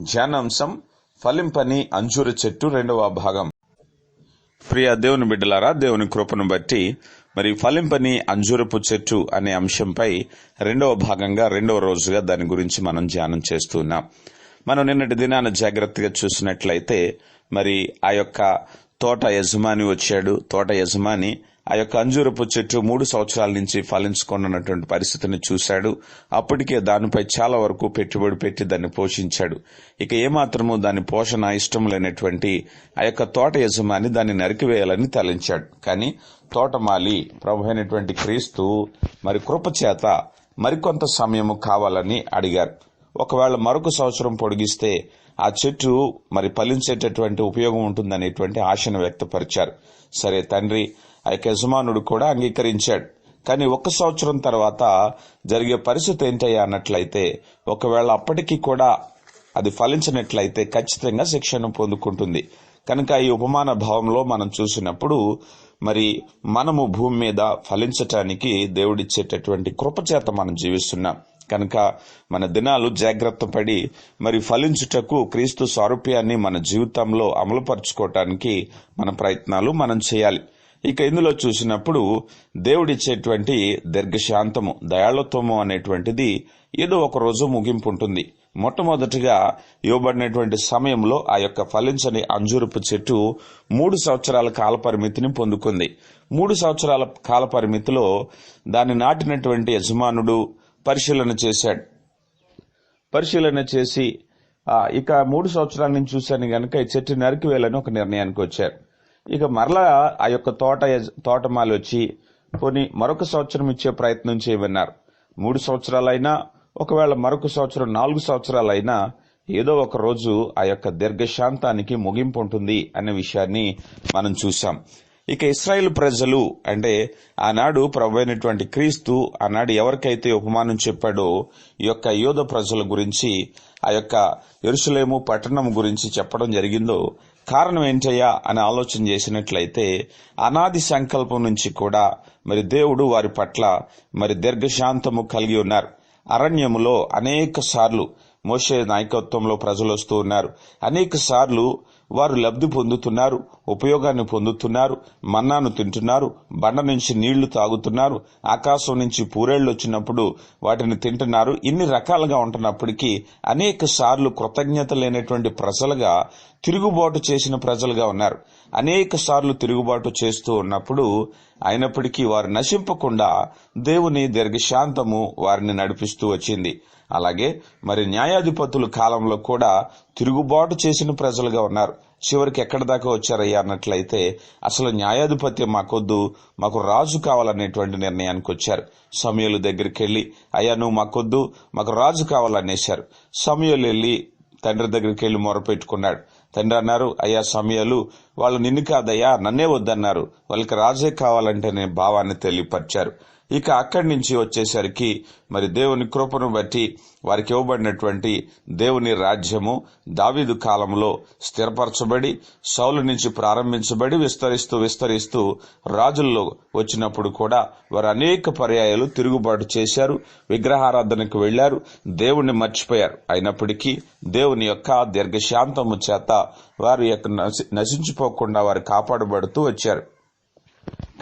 ధ్యానాంశం ఫలింపని అంజూర చెట్టు రెండవ భాగం. ప్రియ దేవుని బిడ్డలారా దేవుని కృపను బట్టి మరి ఫలింపని అంజూరపు చెట్టు అనే అంశంపై రెండవ భాగంగా రెండవ రోజుగా దాని గురించి మనం ధ్యానం చేస్తున్నాం మనం నిన్నటి దినాన్ని జాగ్రత్తగా చూసినట్లయితే మరి ఆ యొక్క తోట యజమాని వచ్చాడు. తోట యజమాని ఆ యొక్క అంజూరపు చెట్టు మూడు సంవత్సరాల నుంచి ఫలించుకున్నటువంటి పరిస్థితిని చూశాడు. అప్పటికే దానిపై చాలా వరకు పెట్టుబడి పెట్టి దాన్ని పోషించాడు. ఇక ఏమాత్రము దాని పోషణ ఇష్టం లేనటువంటి ఆ యొక్క తోట యజమాని దాన్ని నరికివేయాలని తలంచాడు. కానీ తోటమాలి ప్రభు అయినటువంటి క్రీస్తు మరి కృపచేత మరికొంత సమయము కావాలని అడిగారు. ఒకవేళ మరొక సంవత్సరం పొడిగిస్తే ఆ చెట్టు మరి ఫలించేటటువంటి ఉపయోగం ఉంటుందనేటువంటి ఆశను వ్యక్తపరిచారు. సరే తండ్రి ఆ యొక్క యజమానుడు కూడా అంగీకరించాడు. కానీ ఒక సంవత్సరం తర్వాత జరిగే పరిస్థితి ఏంటయ్యా అన్నట్లయితే ఒకవేళ అప్పటికీ కూడా అది ఫలించినట్లయితే ఖచ్చితంగా శిక్షను పొందుకుంటుంది. కనుక ఈ ఉపమాన భావంలో మనం చూసినప్పుడు మరి మనము భూమి మీద ఫలించటానికి దేవుడిచ్చేటటువంటి కృపచేత మనం జీవిస్తున్నాం. కనుక మన దినాలు జాగ్రత్త పడి మరి ఫలించుటకు క్రీస్తు సారూప్యాన్ని మన జీవితంలో అమలుపరుచుకోవటానికి మన ప్రయత్నాలు మనం చేయాలి. ఇక ఇందులో చూసినప్పుడు దేవుడిచ్చేటువంటి దీర్ఘశాంతము దయాళత్వము అనేటువంటిది ఏదో ఒక రోజు ముగింపు ఉంటుంది మొట్టమొదటిగా ఇవ్వబడినటువంటి సమయంలో ఆ యొక్క ఫలించని అంజూరపు చెట్టు మూడు సంవత్సరాల కాలపరిమితిని పొందుకుంది. మూడు సంవత్సరాల కాల పరిమితిలో దాన్ని నాటినటువంటి యజమానుడు పరిశీలన చేశాడు. పరిశీలన చేసి ఇక మూడు సంవత్సరాల నుంచి చూశాను గనక ఈ చెట్టు నరికివేయాలని ఒక నిర్ణయానికి వచ్చారు. ఇక మరలా ఆ యొక్క తోట యజ- వచ్చి పోని మరొక సంవత్సరం ఇచ్చే ప్రయత్నం చేయమన్నారు. మూడు సంవత్సరాలైనా ఒకవేళ మరొక సంవత్సరం నాలుగు సంవత్సరాలైనా ఏదో ఒక రోజు ఆ యొక్క దీర్ఘశాంతానికి ముగింపు ఉంటుంది అనే విషయాన్ని మనం చూసాం ఇక ఇస్రాయేల్ ప్రజలు అంటే ఆనాడు ప్రభు అయినటువంటి క్రీస్తు ఆనాడు ఎవరికైతే ఉపమానం చెప్పాడో ఈ యొక్క యోధ ప్రజల గురించి ఆ యొక్క ఎరుసలేము పట్టణం గురించి చెప్పడం జరిగిందో కారణం ఏంటయ్యా అని ఆలోచన చేసినట్లయితే అనాది సంకల్పం నుంచి కూడా మరి దేవుడు వారి పట్ల మరి దీర్ఘశాంతము కలిగి ఉన్నారు. అరణ్యములో అనేక సార్లు మోషే నాయకత్వంలో ప్రజలు వస్తూ ఉన్నారు. అనేక సార్లు వారు లబ్ధి పొందుతున్నారు ఉపయోగాన్ని పొందుతున్నారు మన్నాను తింటున్నారు బండ నుంచి నీళ్ళు తాగుతున్నారు ఆకాశం నుంచి పూరేళ్ళు వచ్చినప్పుడు వాటిని తింటున్నారు. ఇన్ని రకాలుగా ఉంటున్నప్పటికీ అనేక సార్లు కృతజ్ఞత లేనటువంటి ప్రజలుగా తిరుగుబాటు చేసిన ప్రజలుగా ఉన్నారు. అనేక సార్లు తిరుగుబాటు చేస్తూ ఉన్నప్పుడు అయినప్పటికీ వారు నశింపకుండా దేవుని దీర్ఘశాంతము వారిని నడిపిస్తూ వచ్చింది. అలాగే మరి న్యాయాధిపతుల కాలంలో కూడా తిరుగుబాటు చేసిన ప్రజలుగా ఉన్నారు. చివరికి ఎక్కడి దాకా వచ్చారయ్యా అన్నట్లయితే అసలు న్యాయాధిపత్యం మాకొద్దు మాకు రాజు కావాలనేటువంటి నిర్ణయానికి వచ్చారు. సమయలు దగ్గరికి వెళ్ళి అయ్యా నువ్వు మాకొద్దు మాకు రాజు కావాలనేశారు. సమయలు వెళ్ళి తండ్రి దగ్గరికి వెళ్ళి మొరపెట్టుకున్నాడు. తండ్రి అన్నారు అయ్యా సమయాలు వాళ్ళు నిన్ను కాదయ్యా నన్నే వద్దన్నారు. వాళ్ళకి రాజే కావాలంటే నేను భావాన్ని తెలియపరిచారు. ఇక అక్కడి నుంచి వచ్చేసరికి మరి దేవుని కృపను బట్టి వారికి ఇవ్వబడినటువంటి దేవుని రాజ్యము దావిదు కాలంలో స్థిరపరచబడి సౌలు నుంచి ప్రారంభించబడి విస్తరిస్తూ విస్తరిస్తూ రాజుల్లో వచ్చినప్పుడు కూడా వారు అనేక పర్యాయాలు తిరుగుబాటు చేశారు విగ్రహారాధనకు వెళ్ళారు దేవుణ్ణి మర్చిపోయారు. అయినప్పటికీ దేవుని యొక్క దీర్ఘశాంతము చేత వారి యొక్క నశి- నశించిపోకుండా వారు కాపాడబడుతూ వచ్చారు.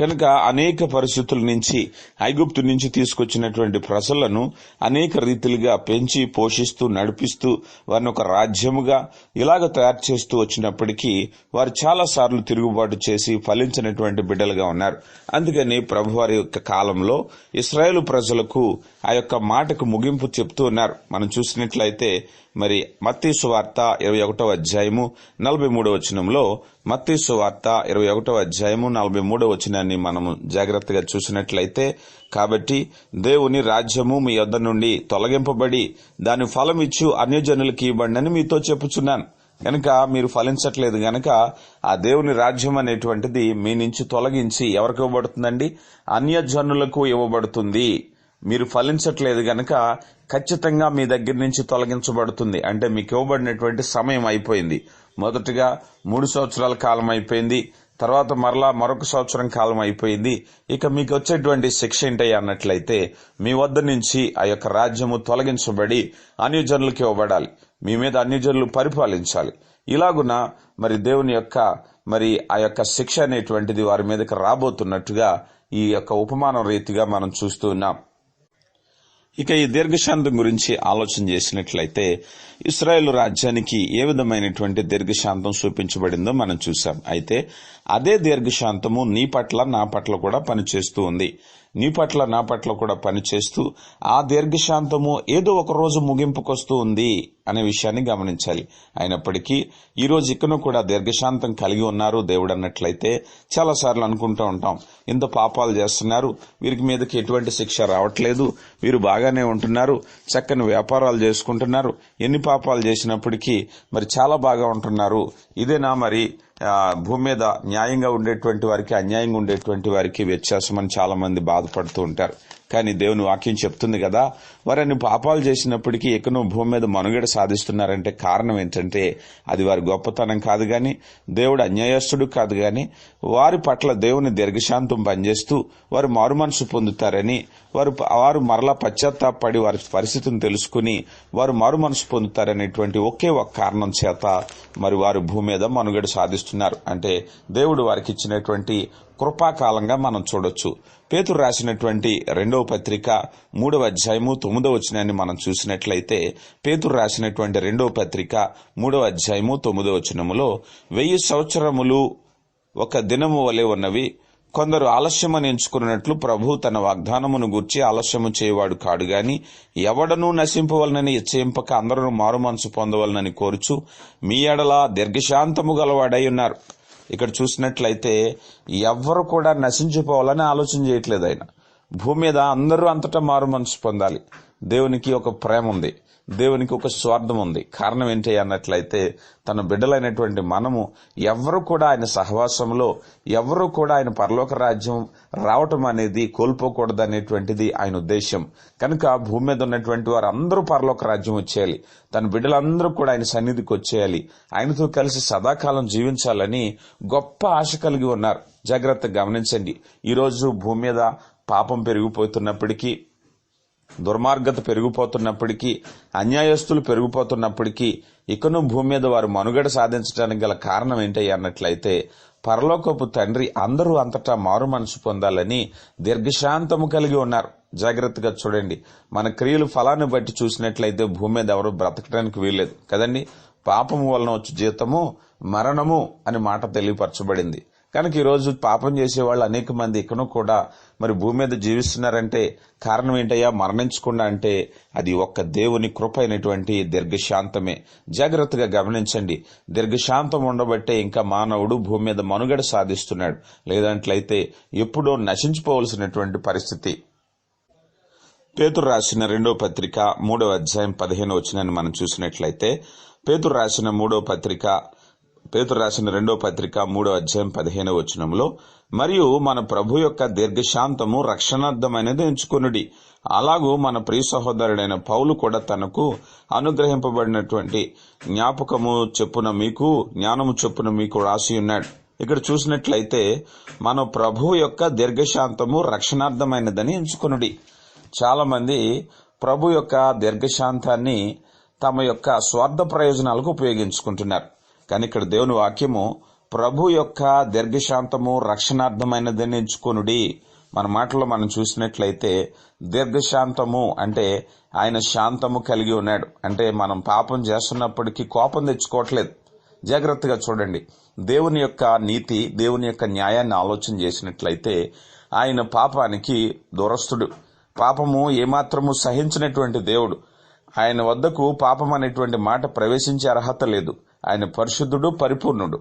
కనుక అనేక పరిస్థితుల నుంచి ఐగుప్తు నుంచి తీసుకొచ్చినటువంటి ప్రజలను అనేక రీతిలుగా పెంచి పోషిస్తూ నడిపిస్తూ వారిని ఒక రాజ్యముగా ఇలాగ తయారు చేస్తూ వచ్చినప్పటికీ వారు చాలా సార్లు తిరుగుబాటు చేసి ఫలించినటువంటి బిడ్డలుగా ఉన్నారు. అందుకని ప్రభువారి యొక్క కాలంలో ఇస్రాయేలు ప్రజలకు ఆ యొక్క మాటకు ముగింపు చెప్తూ ఉన్నారు. మనం చూసినట్లయితే మరి మత్తీసు వార్త ఇరవై ఒకటో అధ్యాయము నలభై మూడో వచనంలో మత్తీసు వార్త ఇరవై ఒకటో అధ్యాయము నలభై మూడో వచనాన్ని మనము జాగ్రత్తగా చూసినట్లయితే కాబట్టి దేవుని రాజ్యము మీ యొద్ద నుండి తొలగింపబడి దాని ఫలం ఇచ్చు అన్యజనులకి ఇవ్వండి అని మీతో చెప్పుచున్నాను. గనక మీరు ఫలించట్లేదు గనక ఆ దేవుని రాజ్యం అనేటువంటిది మీ నుంచి తొలగించి ఎవరికి ఇవ్వబడుతుందండి? అన్యజనులకు ఇవ్వబడుతుంది. మీరు ఫలించట్లేదు గనక ఖచ్చితంగా మీ దగ్గర నుంచి తొలగించబడుతుంది. అంటే మీకు ఇవ్వబడినటువంటి సమయం అయిపోయింది. మొదటగా మూడు సంవత్సరాల కాలం అయిపోయింది. తర్వాత మరలా మరొక సంవత్సరం కాలం అయిపోయింది. ఇక మీకు వచ్చేటువంటి శిక్ష ఏంటయ్యా అన్నట్లయితే మీ వద్ద నుంచి ఆ యొక్క రాజ్యము తొలగించబడి అన్యజనులకు ఇవ్వబడాలి. మీ మీద అన్యజనులు పరిపాలించాలి. ఇలాగున మరి దేవుని యొక్క మరి ఆ యొక్క శిక్ష అనేటువంటిది వారి మీదకి రాబోతున్నట్టుగా ఈ యొక్క ఉపమానం రీతిగా మనం చూస్తూ ఉన్నాం. ఇక ఈ దీర్ఘశాంతం గురించి ఆలోచన చేసినట్లయితే ఇస్రాయేల్ రాజ్యానికి ఏ విధమైనటువంటి దీర్ఘశాంతం చూపించబడిందో మనం చూసాం అయితే అదే దీర్ఘశాంతము నీ పట్ల నా పట్ల కూడా పనిచేస్తూ ఉంది. నీ పట్ల నా పట్ల కూడా పనిచేస్తూ ఆ దీర్ఘశాంతము ఏదో ఒక రోజు ముగింపుకొస్తూ ఉంది అనే విషయాన్ని గమనించాలి. అయినప్పటికీ ఈరోజు ఇక్కడ కూడా దీర్ఘశాంతం కలిగి ఉన్నారు దేవుడు అన్నట్లయితే చాలా సార్లు అనుకుంటూ ఉంటాం. ఇంత పాపాలు చేస్తున్నారు వీరికి మీదకి ఎటువంటి శిక్ష రావట్లేదు వీరు బాగానే ఉంటున్నారు చక్కని వ్యాపారాలు చేసుకుంటున్నారు ఎన్ని పాపాలు చేసినప్పటికీ మరి చాలా బాగా ఉంటున్నారు. ఇదేనా మరి? భూమి మీద న్యాయంగా ఉండేటువంటి వారికి అన్యాయంగా ఉండేటువంటి వారికి వ్యత్యాసం అని చాలా మంది బాధపడుతూ ఉంటారు. కానీ దేవుని వాక్యం చెప్తుంది కదా. వారిని పాపాలు చేసినప్పటికీ ఎక్కనో భూమి మీద మనుగడ సాధిస్తున్నారంటే కారణం ఏంటంటే అది వారి గొప్పతనం కాదు గాని దేవుడు అన్యాయస్తుడు కాదు గాని వారి పట్ల దేవుని దీర్ఘశాంతం పనిచేస్తూ వారు మారు మనసు పొందుతారని వారు వారు మరలా పశ్చాత్తాపడి వారి పరిస్థితిని తెలుసుకుని వారు మారు మనసు పొందుతారనేటువంటి ఒకే ఒక కారణం చేత మరి వారు భూమి మీద మనుగడ సాధిస్తున్నారు. అంటే దేవుడు వారికి ఇచ్చినటువంటి కృపాకాలంగా మనం చూడొచ్చు. పేతురు రాసినటువంటి రెండవ పత్రిక మూడవ అధ్యాయము తొమ్మిదవ వచనాన్ని మనం చూసినట్లయితే పేతురు రాసినటువంటి రెండవ పత్రిక మూడవ అధ్యాయము తొమ్మిదవ వచనములో వెయ్యి సంవత్సరములు ఒక దినము వలె ఉన్నవి. కొందరు ఆలస్యమని ఎంచుకున్నట్లు ప్రభు తన వాగ్దానమును గూర్చి ఆలస్యము చేయవాడు కాడు గాని ఎవడనూ నశింపవలనని ఇచ్చయింపక అందరూ మారు మనసు పొందవలనని కోరుచు మీ ఎడల దీర్ఘశాంతము గలవాడై ఉన్నారు. ఇక్కడ చూసినట్లయితే ఎవ్వరు కూడా నశించిపోవాలని ఆలోచన చేయట్లేదు ఆయన. భూమి మీద అందరూ అంతటా మారు మనసు పొందాలి. దేవునికి ఒక ప్రేమ ఉంది. దేవునికి ఒక స్వార్థం ఉంది. కారణం ఏంటి అన్నట్లయితే తన బిడ్డలైనటువంటి మనము ఎవరు కూడా ఆయన సహవాసంలో ఎవరు కూడా ఆయన పరలోక రాజ్యం రావటం అనేది కోల్పోకూడదు అనేటువంటిది ఆయన ఉద్దేశం కనుక భూమి మీద ఉన్నటువంటి వారు అందరూ పరలోక రాజ్యం వచ్చేయాలి. తన బిడ్డలందరూ కూడా ఆయన సన్నిధికి వచ్చేయాలి. ఆయనతో కలిసి సదాకాలం జీవించాలని గొప్ప ఆశ కలిగి ఉన్నారు. జాగ్రత్తగా గమనించండి. ఈరోజు భూమి మీద పాపం పెరిగిపోతున్నప్పటికీ దుర్మార్గత పెరిగిపోతున్నప్పటికీ అన్యాయస్తులు పెరిగిపోతున్నప్పటికీ ఇకను భూమి మీద వారు మనుగడ సాధించడానికి గల కారణం ఏంటి అన్నట్లయితే పరలోకపు తండ్రి అందరూ అంతటా మారు మనసు పొందాలని దీర్ఘశాంతము కలిగి ఉన్నారు. జాగ్రత్తగా చూడండి. మన క్రియలు ఫలాన్ని బట్టి చూసినట్లయితే భూమి మీద ఎవరు బ్రతకడానికి వీల్లేదు. కదండి? పాపము వలన వచ్చి జీతము మరణము అని మాట తెలియపరచబడింది. కనుక ఈరోజు పాపం చేసే వాళ్ళు అనేక మంది ఇకను కూడా మరి భూమి మీద జీవిస్తున్నారంటే కారణం ఏంటయ్యా? మరణించకుండా అంటే అది ఒక్క దేవుని కృప అయినటువంటి దీర్ఘశాంతమే. జాగ్రత్తగా గమనించండి. దీర్ఘశాంతం ఉండబట్టే ఇంకా మానవుడు భూమి మీద మనుగడ సాధిస్తున్నాడు. లేదంట్లయితే ఎప్పుడో నశించిపోవలసినటువంటి పరిస్థితి. పేతురు రాసిన రెండో పత్రిక మూడవ అధ్యాయం పదిహేను వచ్చినని మనం చూసినట్లయితే పేతురు రాసిన మూడో పత్రిక పేతురు రాసిన రెండో పత్రిక మూడో అధ్యాయం పదిహేను వచనంలో మరియు మన ప్రభు యొక్క దీర్ఘశాంతము రక్షణార్థమైనది ఎంచుకొనుడి. అలాగూ మన ప్రియ సహోదరుడైన పౌలు కూడా తనకు అనుగ్రహింపబడినటువంటి జ్ఞాపకము చెప్పున మీకు జ్ఞానము చెప్పున మీకు రాసి ఉన్నాడు. ఇక్కడ చూసినట్లయితే మన ప్రభు యొక్క దీర్ఘశాంతము రక్షణార్థమైనదని ఎంచుకొనుడి. చాలా మంది ప్రభు యొక్క దీర్ఘశాంతాన్ని తమ యొక్క స్వార్థ ప్రయోజనాలకు ఉపయోగించుకుంటున్నారు. కానీ ఇక్కడ దేవుని వాక్యము ప్రభు యొక్క దీర్ఘశాంతము రక్షణార్థమైనదని ఎంచుకొనుడి. మన మాటలో మనం చూసినట్లయితే దీర్ఘశాంతము అంటే ఆయన శాంతము కలిగి ఉన్నాడు. అంటే మనం పాపం చేస్తున్నప్పటికీ కోపం తెచ్చుకోవట్లేదు. జాగ్రత్తగా చూడండి. దేవుని యొక్క నీతి దేవుని యొక్క న్యాయాన్ని ఆలోచన చేసినట్లయితే ఆయన పాపానికి దూరస్తుడు. పాపము ఏమాత్రము సహించినటువంటి దేవుడు. ఆయన వద్దకు పాపం అనేటువంటి మాట ప్రవేశించే అర్హత లేదు. ఆయన పరిశుద్ధుడు పరిపూర్ణుడు.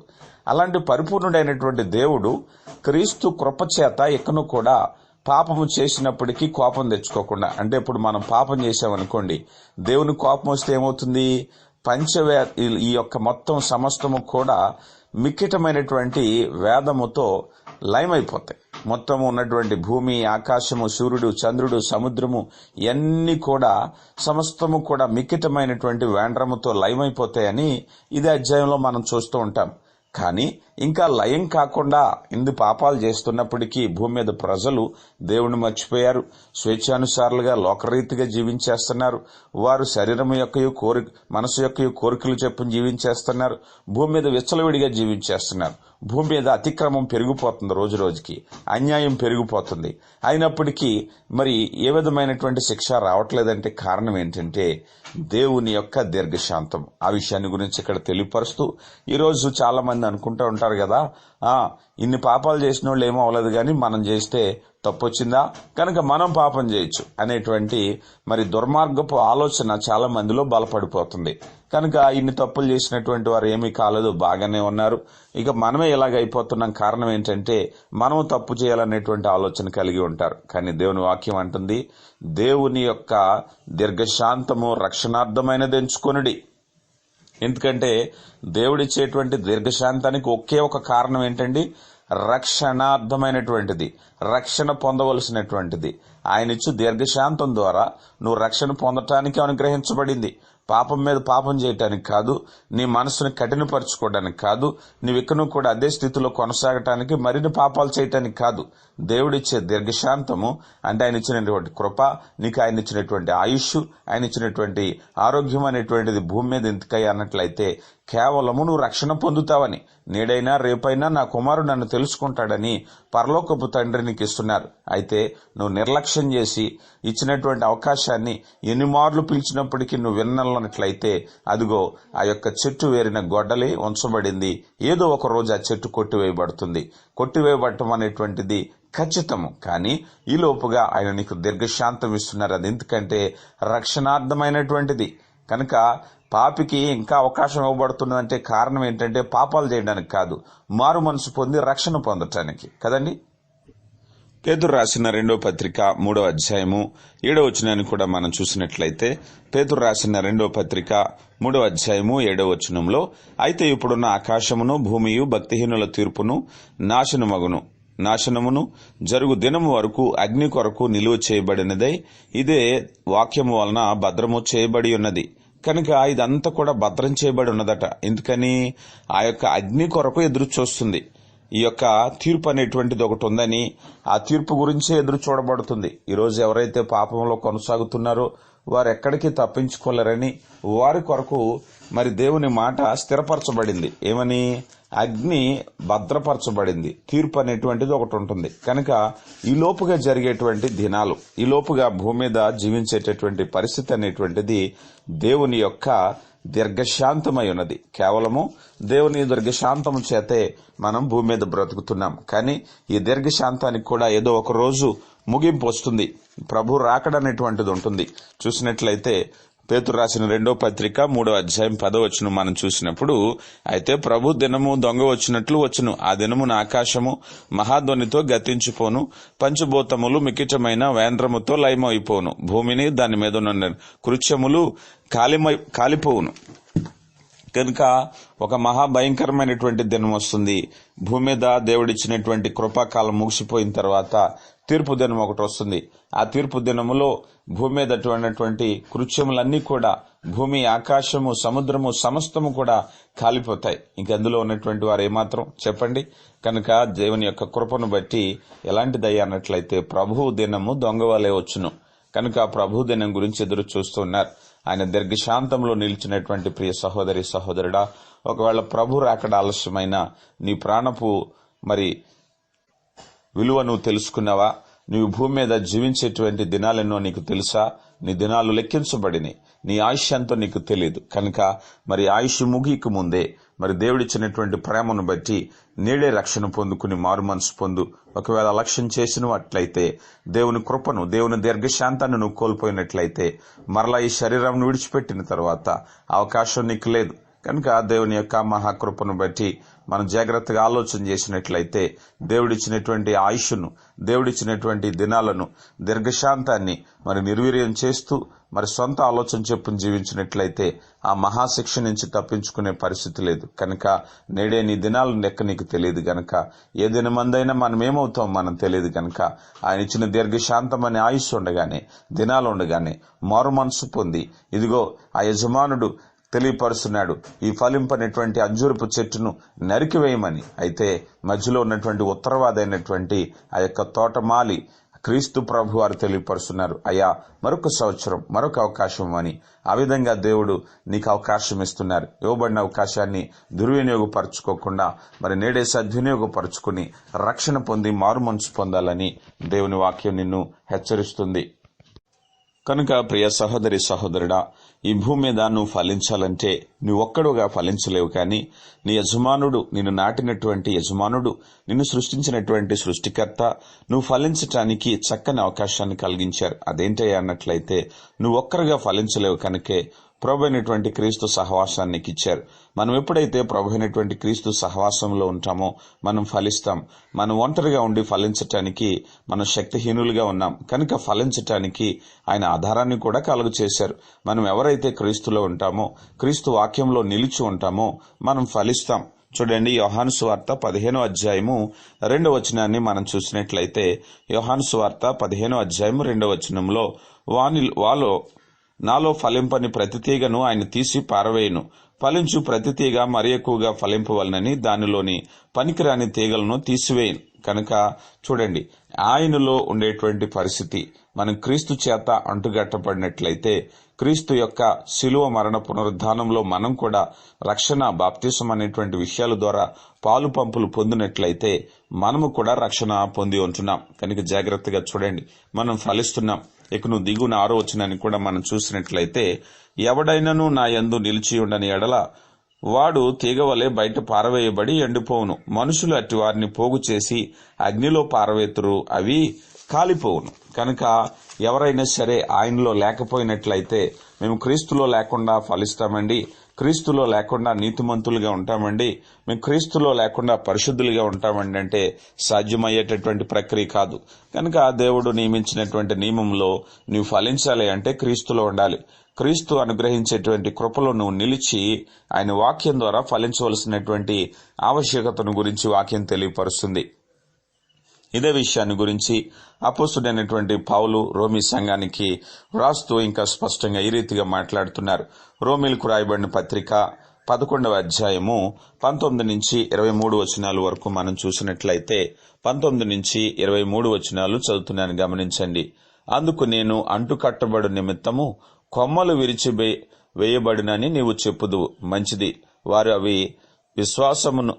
అలాంటి పరిపూర్ణుడైనటువంటి దేవుడు క్రీస్తు కృపచేత ఎక్కను కూడా పాపము చేసినప్పటికీ కోపం తెచ్చుకోకుండా అంటే ఇప్పుడు మనం పాపం చేసామనుకోండి దేవుని కోపం వస్తే ఏమవుతుంది? పంచవే ఈ యొక్క మొత్తం సమస్తము కూడా మిక్కిటమైనటువంటి వేదముతో లయమైపోతాయి. మొత్తము ఉన్నటువంటి భూమి ఆకాశము సూర్యుడు చంద్రుడు సముద్రము ఇవన్నీ కూడా సమస్తము కూడా మిక్కిటమైనటువంటి వేండ్రముతో లయమైపోతాయని ఇదే అధ్యాయంలో మనం చూస్తూ ఉంటాం. కానీ ఇంకా లయం కాకుండా ఇందు పాపాలు చేస్తున్నప్పటికీ భూమి మీద ప్రజలు దేవుని మర్చిపోయారు. స్వేచ్ఛానుసారులుగా లోకరీతిగా జీవించేస్తున్నారు. వారు శరీరం యొక్క కోరిక మనసు యొక్క కోరికలు చెప్పు జీవించేస్తున్నారు. భూమి మీద విచ్చలవిడిగా జీవించేస్తున్నారు. భూమి మీద అతిక్రమం పెరిగిపోతుంది రోజు రోజుకి. అన్యాయం పెరిగిపోతుంది. అయినప్పటికీ మరి ఏ విధమైనటువంటి శిక్ష రావట్లేదంటే కారణం ఏంటంటే దేవుని యొక్క దీర్ఘశాంతం. ఆ విషయాన్ని గురించి ఇక్కడ తెలియపరుస్తూ ఈరోజు చాలా మంది అనుకుంటూ ఉంటారు. కదా. ఇన్ని పాపాలు చేసిన వాళ్ళు ఏమో అవ్వలేదు కానీ మనం చేస్తే తప్పొచ్చిందా? కనుక మనం పాపం చేయొచ్చు అనేటువంటి మరి దుర్మార్గపు ఆలోచన చాలా మందిలో బలపడిపోతుంది. కనుక ఇన్ని తప్పులు చేసినటువంటి వారు ఏమీ కాలేదు బాగానే ఉన్నారు. ఇక మనమే ఇలాగ అయిపోతున్నాం కారణం ఏంటంటే మనం తప్పు చేయాలనేటువంటి ఆలోచన కలిగి ఉంటారు. కానీ దేవుని వాక్యం అంటుంది దేవుని యొక్క దీర్ఘశాంతము రక్షణార్థమైనది ఎంచుకొనుడి. ఎందుకంటే దేవుడిచ్చేటువంటి దీర్ఘశాంతానికి ఒకే ఒక కారణం ఏంటండి? రక్షణార్థమైనటువంటిది. రక్షణ పొందవలసినటువంటిది. ఆయన ఇచ్చు దీర్ఘశాంతం ద్వారా నువ్వు రక్షణ పొందటానికి అనుగ్రహించబడింది. పాపం మీద పాపం చేయటానికి కాదు నీ మనసును కఠినపరచుకోవడానికి కాదు నీవిక్కను కూడా అదే స్థితిలో కొనసాగటానికి మరిన్ని పాపాలు చేయటానికి కాదు. దేవుడిచ్చే దీర్ఘశాంతము అంటే ఆయన ఇచ్చినటువంటి కృప నీకు ఆయన ఇచ్చినటువంటి ఆయుష్ ఆయన ఇచ్చినటువంటి ఆరోగ్యం అనేటువంటిది భూమి మీద ఎందుకై అన్నట్లయితే కేవలము నువ్వు రక్షణ పొందుతావని. నేడైనా రేపైనా నా కుమారుడు నన్ను తెలుసుకుంటాడని పరలోకపు తండ్రి నీకు ఇస్తున్నారు అయితే నువ్వు నిర్లక్ష్యం చేసి ఇచ్చినటువంటి అవకాశాన్ని ఎన్ని మార్లు పిలిచినప్పటికీ నువ్వు విన్నట్లయితే అదిగో ఆ యొక్క చెట్టు వేరిన గొడ్డలి ఉంచబడింది. ఏదో ఒక రోజు ఆ చెట్టు కొట్టివేయబడుతుంది. కొట్టివేయబడటం అనేటువంటిది ఖచ్చితము. కానీ ఈ లోపుగా ఆయన నీకు దీర్ఘశాంతం ఇస్తున్నారు. అది ఎందుకంటే రక్షణార్థమైనటువంటిది. కనుక పాపికి ఇంకా అవకాశం ఇవ్వబడుతున్నదంటే కారణం ఏంటంటే పాపాలు చేయడానికి కాదు మారు మనసు పొంది రక్షణ పొందటానికి. కదండి? పేదరు రాసిన రెండో పత్రిక మూడో అధ్యాయము ఏడో వచనాన్ని కూడా మనం చూసినట్లయితే పేదరు రాసిన రెండో పత్రిక మూడో అధ్యాయము ఏడో వచనంలో అయితే ఇప్పుడున్న ఆకాశమును భూమియు భక్తిహీనుల తీర్పును నాశనమగును. నాశనమును జరుగు దినము వరకు అగ్ని కొరకు నిలువ చేయబడినదై. ఇదే వాక్యము వలన భద్రము చేయబడి ఉన్నది. కనుక ఇదంతా కూడా భద్రం చేయబడి ఉన్నదట. ఎందుకని? ఆ యొక్క అగ్ని కొరకు ఎదురు చూస్తుంది. ఈ యొక్క తీర్పు అనేటువంటిది ఒకటి ఉందని ఆ తీర్పు గురించే ఎదురు చూడబడుతుంది. ఈరోజు ఎవరైతే పాపంలో కొనసాగుతున్నారో వారు ఎక్కడికి తప్పించుకోలేరని వారి కొరకు మరి దేవుని మాట స్థిరపరచబడింది. ఏమని? అగ్ని భద్రపరచబడింది. తీర్పు అనేటువంటిది ఒకటి ఉంటుంది. కనుక ఈ లోపుగా జరిగేటువంటి దినాలు ఈ లోపుగా భూమి మీద జీవించేటటువంటి పరిస్థితి అనేటువంటిది దేవుని యొక్క దీర్ఘశాంతమై ఉన్నది. కేవలము దేవుని దీర్ఘశాంతము చేతే మనం భూమి మీద బ్రతుకుతున్నాం. కానీ ఈ దీర్ఘశాంతానికి కూడా ఏదో ఒక రోజు ముగింపు వస్తుంది. ప్రభు రాకడనేటువంటిది ఉంటుంది. చూసినట్లయితే పేతురు రాసిన రెండో పత్రిక మూడో అధ్యాయం పదో వచ్చును మనం చూసినప్పుడు అయితే ప్రభు దినము దొంగ వచ్చినట్లు వచ్చును. ఆ దినమున ఆకాశము మహాధ్వనితో గతించిపోను. పంచభూతములు మికిటమైన వేంద్రముతో లయమైపోను. భూమిని దాని మీద ఉన్న కృత్యములు కాలిమై కాలిపోవును. కనుక ఒక మహాభయంకరమైనటువంటి దినం వస్తుంది భూమి మీద దేవుడిచ్చినటువంటి కృపాకాలం ముగిసిపోయిన తర్వాత తీర్పు దినం ఒకటి వస్తుంది. ఆ తీర్పు దినములో భూమి మీద ఉన్నటువంటి కృత్యములన్నీ కూడా భూమి ఆకాశము సముద్రము సమస్తము కూడా కాలిపోతాయి. ఇంక అందులో ఉన్నటువంటి వారు ఏమాత్రం చెప్పండి. కనుక దేవుని యొక్క కృపను బట్టి ఎలాంటిదయ్యా అన్నట్లయితే ప్రభువు దినము దొంగవాలే వచ్చును. కనుక ప్రభు దినం గురించి ఎదురు చూస్తున్నారు ఆయన దీర్ఘశాంతంలో నిలిచినటువంటి ప్రియ సహోదరి సహోదరుడా ఒకవేళ ప్రభు రాకడ ఆలస్యమైన నీ ప్రాణపు మరి విలువ నువ్వు తెలుసుకున్నావా? నీవు భూమి మీద జీవించేటువంటి దినాలెన్నో నీకు తెలుసా? నీ దినాలు లెక్కించబడినాయి. నీ ఆయుష్ ఎంతో నీకు తెలియదు కనుక మరి ఆయుష్ ముగికి ముందే మరి దేవుడిచ్చినటువంటి ప్రేమను బట్టి నేడే రక్షణ పొందుకుని మారు మనసు పొందు. ఒకవేళ లక్ష్యం చేసినట్లయితే దేవుని కృపను దేవుని దీర్ఘశాంతాన్ని నువ్వు కోల్పోయినట్లయితే మరలా ఈ శరీరం విడిచిపెట్టిన తర్వాత అవకాశం నీకు లేదు. కనుక దేవుని యొక్క మహాకృపను బట్టి మనం జాగ్రత్తగా ఆలోచన చేసినట్లయితే దేవుడిచ్చినటువంటి ఆయుష్ను దేవుడిచ్చినటువంటి దినాలను దీర్ఘశాంతాన్ని మరి నిర్వీర్యం చేస్తూ మరి సొంత ఆలోచన చెప్పును జీవించినట్లయితే ఆ మహాశిక్ష నుంచి తప్పించుకునే పరిస్థితి లేదు. కనుక నేడే నీ దినాలు లెక్క నీకు తెలియదు గనక. ఏ దినమందైనా మనం ఏమవుతాం మనం తెలియదు గనక. ఆయన ఇచ్చిన దీర్ఘశాంతం అనే ఆయుష్ ఉండగానే దినాలు ఉండగానే మారు మనసు పొంది ఇదిగో ఆ యజమానుడు తెలియపరుస్తున్నాడు. ఈ ఫలింపనటువంటి అంజూరపు చెట్టును నరికివేయమని. అయితే మధ్యలో ఉన్నటువంటి ఉత్తరవాదైనటువంటి ఆ యొక్క తోటమాలి క్రీస్తు ప్రభు వారు తెలియపరుస్తున్నారు. అయ్యా మరొక సంవత్సరం మరొక అవకాశం అని. ఆ విధంగా దేవుడు నీకు అవకాశం ఇస్తున్నారు. ఇవ్వబడిన అవకాశాన్ని దుర్వినియోగపరచుకోకుండా మరి నేడే సద్వినియోగపరుచుకుని రక్షణ పొంది మారు మనసు పొందాలని దేవుని వాక్యం నిన్ను హెచ్చరిస్తుంది. కనుక ప్రియ సహోదరి సహోదరుడా ఈ భూమి మీద నువ్వు ఫలించాలంటే నువ్వు ఒక్కడుగా ఫలించలేవు కానీ నీ యజమానుడు నిన్ను నాటినటువంటి యజమానుడు నిన్ను సృష్టించినటువంటి సృష్టికర్త నువ్వు ఫలించటానికి చక్కని అవకాశాన్ని కలిగించారు. అదేంటయ్యా అన్నట్లయితే నువ్వొక్కరుగా ఫలించలేవు కనుకే ప్రభు అయినటువంటి క్రీస్తు సహవాసాన్ని ఇచ్చారు మనం ఎప్పుడైతే ప్రభు అయినటువంటి క్రీస్తు సహవాసంలో ఉంటామో మనం ఫలిస్తాం. మనం ఒంటరిగా ఉండి ఫలించటానికి మనం శక్తిహీనులుగా ఉన్నాం. కనుక ఫలించటానికి ఆయన ఆధారాన్ని కూడా కలుగు చేశారు. మనం ఎవరైతే క్రీస్తులో ఉంటామో క్రీస్తు వాక్యంలో నిలిచి ఉంటామో మనం ఫలిస్తాం. చూడండి యోహాను సువార్త పదిహేనో అధ్యాయము రెండో వచనాన్ని మనం చూసినట్లయితే యోహాను సువార్త పదిహేనో అధ్యాయము రెండో వచనంలో వాని వాలో నాలో ఫలింపని ప్రతి తీగను ఆయన తీసి పారవేయును. ఫలించు ప్రతి తీగ మరి ఎక్కువగా ఫలింపవలనని దానిలోని పనికిరాని తీగలను తీసివేయను. కనుక చూడండి ఆయనలో ఉండేటువంటి పరిస్థితి మనం క్రీస్తు చేత అంటుగట్టబడినట్లయితే క్రీస్తు యొక్క శిలువ మరణ పునరుద్ధానంలో మనం కూడా రక్షణ బాప్తిసం అనేటువంటి విషయాల ద్వారా పాలు పంపులు పొందినట్లయితే మనము కూడా రక్షణ పొంది ఉంటున్నాం. కనుక జాగ్రత్తగా చూడండి. మనం ఫలిస్తున్నాం. ఇక నువ్వు దిగున ఆరో వచ్చినని కూడా మనం చూసినట్లయితే ఎవడైనను నా యందు నిలిచి ఉండని ఎడల వాడు తీగవలే బయట పారవేయబడి ఎండిపోవును. మనుషులు అట్టి వారిని పోగు చేసి అగ్నిలో పారవేతురు అవి కాలిపోవును. కనుక ఎవరైనా సరే ఆయనలో లేకపోయినట్లయితే మేము క్రీస్తులో లేకుండా ఫలిస్తామండి. క్రీస్తులో లేకుండా నీతిమంతులుగా ఉంటామండి. మేము క్రీస్తులో లేకుండా పరిశుద్ధులుగా ఉంటామండి అంటే సాధ్యమయ్యేటటువంటి ప్రక్రియ కాదు. కనుక దేవుడు నియమించినటువంటి నియమంలో నువ్వు ఫలించాలి అంటే క్రీస్తులో ఉండాలి. క్రీస్తు అనుగ్రహించేటువంటి కృపలో నువ్వు నిలిచి ఆయన వాక్యం ద్వారా ఫలించవలసినటువంటి ఆవశ్యకతను గురించి వాక్యం తెలియపరుస్తుంది. ఇదే విషయాన్ని గురించి అపోసుడైనటువంటి పావులు రోమి సంఘానికి వ్రాస్తూ ఇంకా స్పష్టంగా ఈ రీతిగా మాట్లాడుతున్నారు. రోమిల్కు రాయబడిన పత్రిక పదకొండవ అధ్యాయము పంతొమ్మిది నుంచి ఇరవై మూడు వచనాల వరకు మనం చూసినట్లయితే పంతొమ్మిది నుంచి ఇరవై మూడు వచనాలు చదువుతున్నాను గమనించండి. అందుకు నేను అంటుకట్టబడు నిమిత్తము కొమ్మలు విరిచి వేయబడినని నీవు చెప్పుదు మంచిది. వారు అవి విశ్వాసమును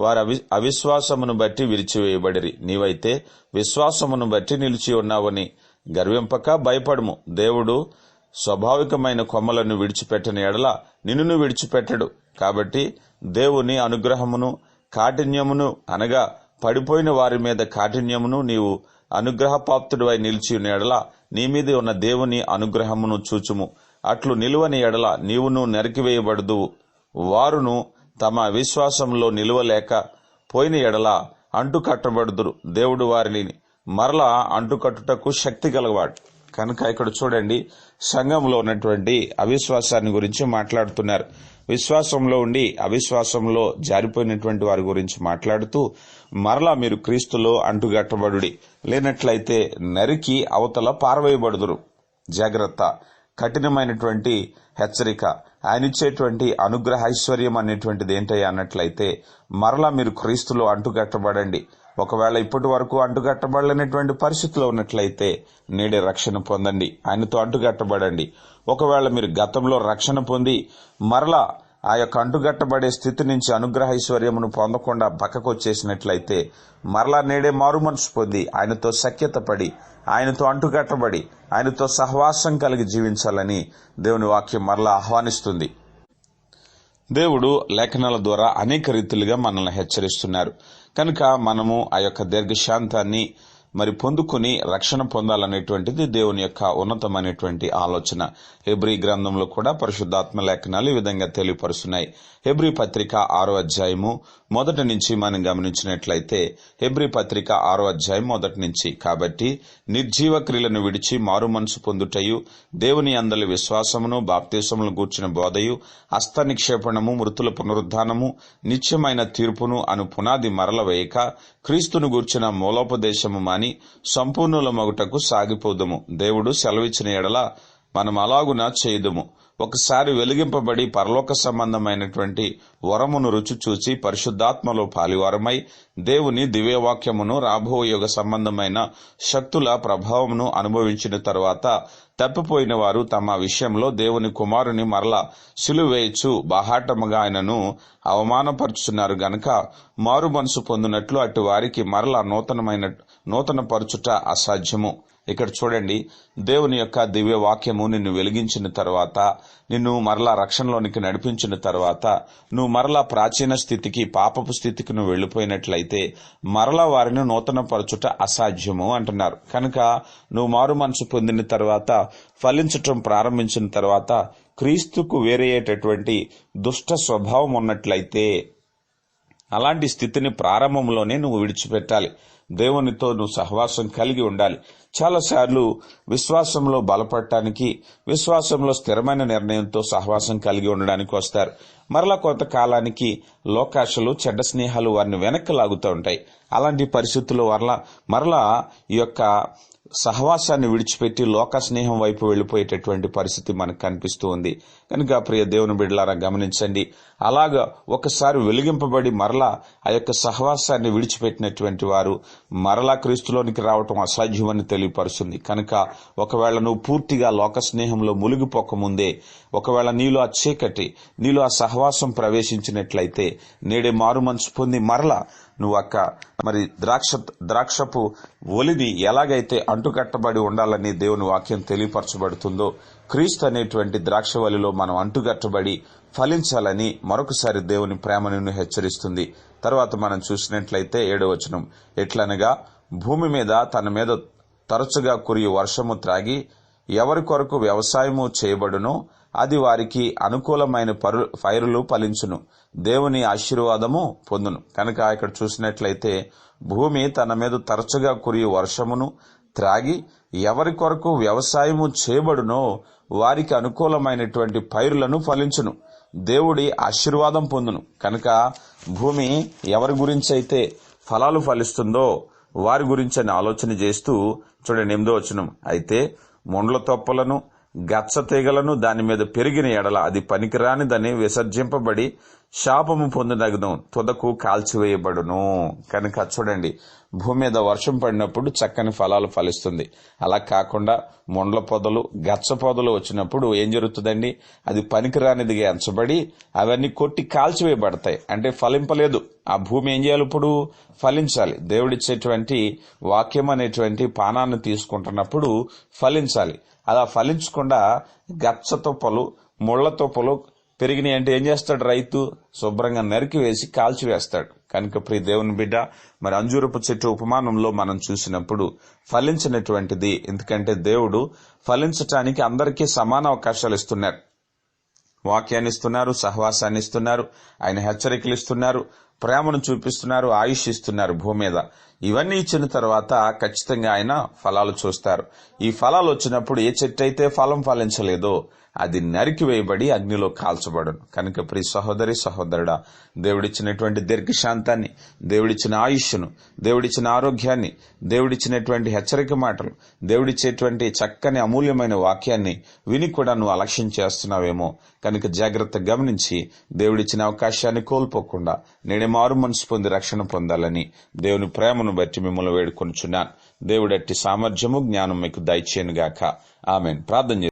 వారు అవి అవిశ్వాసమును బట్టి విరిచివేయబడిరి. నీవైతే విశ్వాసమును బట్టి నిలిచి ఉన్నావని గర్వింపక భయపడము. దేవుడు స్వాభావికమైన కొమ్మలను విడిచిపెట్టని ఎడల నిన్నును విడిచిపెట్టడు. కాబట్టి దేవుని అనుగ్రహమును కాఠిన్యమును అనగా పడిపోయిన వారి మీద కాఠిన్యమును నీవు అనుగ్రహపాప్తుడివై నిలిచి ఉన్న ఎడల నీ మీద ఉన్న దేవుని అనుగ్రహమును చూచుము. అట్లు నిలువని ఎడల నీవును నరికివేయబడదు వారును తమ విశ్వాసంలో నిలువలేక పోయిన ఎడల అంటుకట్టబడుదురు. దేవుడు వారిని మరలా అంటుకట్టుటకు శక్తి గలవాడు. కనుక ఇక్కడ చూడండి సంఘంలో ఉన్నటువంటి అవిశ్వాసాన్ని గురించి మాట్లాడుతున్నారు. విశ్వాసంలో ఉండి అవిశ్వాసంలో జారిపోయినటువంటి వారి గురించి మాట్లాడుతూ మరలా మీరు క్రీస్తులో అంటుగట్టబడుడి లేనట్లయితే నరికి అవతల పారవేయబడుదురు. జాగ్రత్త. కఠినమైనటువంటి హెచ్చరిక. ఆయన ఇచ్చేటువంటి అనుగ్రహ ఐశ్వర్యం అనేటువంటిది ఏంటయ్యా అన్నట్లయితే మరలా మీరు క్రీస్తులో అంటుకట్టబడండి. ఒకవేళ ఇప్పటి వరకు అంటుకట్టబడలేనటువంటి పరిస్థితిలో ఉన్నట్లయితే నేడే రక్షణ పొందండి. ఆయనతో అంటుకట్టబడండి. ఒకవేళ మీరు గతంలో రక్షణ పొంది మరలా ఆ యొక్క అంటుగట్టబడే స్థితి నుంచి అనుగ్రహ ఐశ్వర్యమును పొందకుండా పక్కకొచ్చేసినట్లయితే మరలా నేడే మారు మనసు పొంది ఆయనతో సఖ్యత పడి ఆయనతో అంటుకట్టబడి ఆయనతో సహవాసం కలిగి జీవించాలని దేవుని వాక్యం మరలా ఆహ్వానిస్తుంది. దేవుడు లేఖనాల ద్వారా అనేక రీతిలుగా మనల్ని హెచ్చరిస్తున్నారు. కనుక మనము ఆ యొక్క దీర్ఘశాంతాన్ని మరి పొందుకుని రక్షణ పొందాలనేటువంటిది దేవుని యొక్క ఉన్నతమైనటువంటి ఆలోచన. హెబ్రి గ్రంథంలో కూడా పరిశుద్ధాత్మ లేఖనాలు ఈ విధంగా తెలియపరుస్తున్నాయి. హెబ్రి పత్రిక ఆరో అధ్యాయము మొదటి నుంచి మనం గమనించినట్లయితే హెబ్రి పత్రిక ఆరో అధ్యాయం మొదటి నుంచి. కాబట్టి నిర్జీవ క్రియలను విడిచి మారు మనసు పొందుటయు దేవుని అందలి విశ్వాసమును బాప్తీసమును గూర్చిన బోధయు హస్త నిక్షేపణము మృతుల పునరుద్ధానము నిత్యమైన తీర్పును అను పునాది మరల వేయక క్రీస్తును గూర్చిన మూలోపదేశము మాని సంపూర్ణుల మగుటకు సాగిపోదుము. దేవుడు సెలవిచ్చిన ఎడల మనం అలాగున చేయుదుము. ఒకసారి వెలిగింపబడి పరలోక సంబంధమైనటువంటి వరమును రుచి చూచి పరిశుద్ధాత్మలో పాలివారమై దేవుని దివ్యవాక్యమును రాబో యుగ సంబంధమైన శక్తుల ప్రభావమును అనుభవించిన తరువాత తప్పిపోయిన వారు తమ విషయంలో దేవుని కుమారుని మరలా సిలువేయచ్చు బాహాటముగా ఆయనను అవమానపరుచున్నారు గనక మారు మనసు పొందినట్లు అటు వారికి మరలా నూతనమైన నూతన పరచుట అసాధ్యము. ఇక్కడ చూడండి దేవుని యొక్క దివ్య వాక్యము నిన్ను వెలిగించిన తర్వాత నిన్ను మరలా రక్షణలోనికి నడిపించిన తర్వాత నువ్వు మరలా ప్రాచీన స్థితికి పాపపు స్థితికి నువ్వు వెళ్ళిపోయినట్లయితే మరలా వారిని నూతన పరచుట అసాధ్యము అంటున్నారు. కనుక నువ్వు మారు మనసు పొందిన తర్వాత ఫలించటం ప్రారంభించిన తర్వాత క్రీస్తుకు వేరయ్యేటటువంటి దుష్ట స్వభావం ఉన్నట్లయితే అలాంటి స్థితిని ప్రారంభంలోనే నువ్వు విడిచిపెట్టాలి. దేవునితో నువ్వు సహవాసం కలిగి ఉండాలి. చాలాసార్లు విశ్వాసంలో బలపడటానికి విశ్వాసంలో స్థిరమైన నిర్ణయంతో సహవాసం కలిగి ఉండడానికి వస్తారు. మరలా కొంతకాలానికి లోకాశలు చెడ్డ స్నేహాలు వారిని వెనక్కి లాగుతూ ఉంటాయి. అలాంటి పరిస్థితుల్లో వల్ల మరలా ఈ యొక్క సహవాసాన్ని విడిచిపెట్టి లోక స్నేహం వైపు వెళ్ళిపోయేటటువంటి పరిస్థితి మనకు కనిపిస్తూ ఉంది. కనుక ప్రియ దేవుని బిడ్డలారా గమనించండి. అలాగా ఒకసారి వెలిగింపబడి మరలా ఆ యొక్క సహవాసాన్ని విడిచిపెట్టినటువంటి వారు మరలా క్రీస్తులోనికి రావటం అసాధ్యమని తెలియపరుస్తుంది. కనుక ఒకవేళ నువ్వు పూర్తిగా లోక స్నేహంలో మునిగిపోకముందే ఒకవేళ నీలో ఆ చీకటి నీలో ఆ సహవాసం ప్రవేశించినట్లయితే నేడే మారు మనసు పొంది మరలా నువ్వు అక్క మరి ద్రాక్ష ద్రాక్షపు ఒలిని ఎలాగైతే అంటుకట్టబడి ఉండాలని దేవుని వాక్యం తెలియపరచబడుతుందో క్రీస్తు అనేటువంటి ద్రాక్షవలిలో మనం అంటుకట్టబడి ఫలించాలని మరొకసారి దేవుని ప్రేమ నిన్ను హెచ్చరిస్తుంది. తర్వాత మనం చూసినట్లయితే ఏడవచనం ఎట్లనగా భూమి మీద తన మీద తరచుగా కురియు వర్షము త్రాగి ఎవరి కొరకు వ్యవసాయము చేయబడునో అది వారికి అనుకూలమైన పరు పైరులు ఫలించును. దేవుని ఆశీర్వాదము పొందును. కనుక ఇక్కడ చూసినట్లయితే భూమి తన మీద తరచుగా కురి వర్షమును త్రాగి ఎవరి కొరకు వ్యవసాయము చేయబడునో వారికి అనుకూలమైనటువంటి పైరులను ఫలించును. దేవుడి ఆశీర్వాదం పొందును. కనుక భూమి ఎవరి గురించి అయితే ఫలాలు ఫలిస్తుందో వారి గురించి అని ఆలోచన చేస్తూ చూడండి ఎనిమిదో వచనం. అయితే మొండ్ల తొప్పలను గచ్చ తీగలను దాని మీద పెరిగిన ఎడల అది పనికిరానిదని విసర్జింపబడి శాపము పొందినగను తుదకు కాల్చివేయబడును. కనుక చూడండి భూమి మీద వర్షం పడినప్పుడు చక్కని ఫలాలు ఫలిస్తుంది. అలా కాకుండా మొండ్ల పొదలు గచ్చ పొదలు వచ్చినప్పుడు ఏం జరుగుతుందండి? అది పనికిరానిదిగా ఎంచబడి అవన్నీ కొట్టి కాల్చివేయబడతాయి. అంటే ఫలింపలేదు. ఆ భూమి ఏం చేయాలి ఇప్పుడు? ఫలించాలి. దేవుడిచ్చేటువంటి వాక్యం అనేటువంటి పానాన్ని తీసుకుంటున్నప్పుడు ఫలించాలి. అలా ఫలించకుండా గచ్చ తుప్పలు ముళ్ళ తుప్పలు పెరిగినాయి అంటే ఏం చేస్తాడు రైతు? శుభ్రంగా నరికి వేసి కాల్చి వేస్తాడు. కనుక ప్రియ దేవుని బిడ్డ మరి అంజూరపు చెట్టు ఉపమానంలో మనం చూసినప్పుడు ఫలించినటువంటిది ఎందుకంటే దేవుడు ఫలించటానికి అందరికీ సమాన అవకాశాలు ఇస్తున్నారు. వాక్యాన్ని ఇస్తున్నారు సహవాసాన్ని ఇస్తున్నారు ఆయన హెచ్చరికలు ఇస్తున్నారు ప్రేమను చూపిస్తున్నారు ఆయుష్ ఇస్తున్నారు భూమి మీద. ఇవన్నీ ఇచ్చిన తర్వాత ఖచ్చితంగా ఆయన ఫలాలు చూస్తారు. ఈ ఫలాలు వచ్చినప్పుడు ఏ చెట్టు అయితే ఫలం ఫలించలేదో అది నరికివేయబడి అగ్నిలో కాల్చబడను. కనుక ప్రి సహోదరి సహోదరుడా దేవుడిచ్చినటువంటి దీర్ఘశాంతాన్ని దేవుడిచ్చిన ఆయుష్ను దేవుడిచ్చిన ఆరోగ్యాన్ని దేవుడిచ్చినటువంటి హెచ్చరిక మాటలు దేవుడిచ్చేటువంటి చక్కని అమూల్యమైన వాక్యాన్ని విని కూడా నువ్వు అలక్ష్యం చేస్తున్నావేమో. కనుక జాగ్రత్త గమనించి దేవుడిచ్చిన అవకాశాన్ని కోల్పోకుండా నేనే మారు మనసు పొంది రక్షణ పొందాలని దేవుని ప్రేమను బట్టి మిమ్మల్ని వేడుకొనుచున్నాను. దేవుడట్టి సామర్థ్యము జ్ఞానం మీకు దయచేయనుగాక. ఆమె ప్రార్థన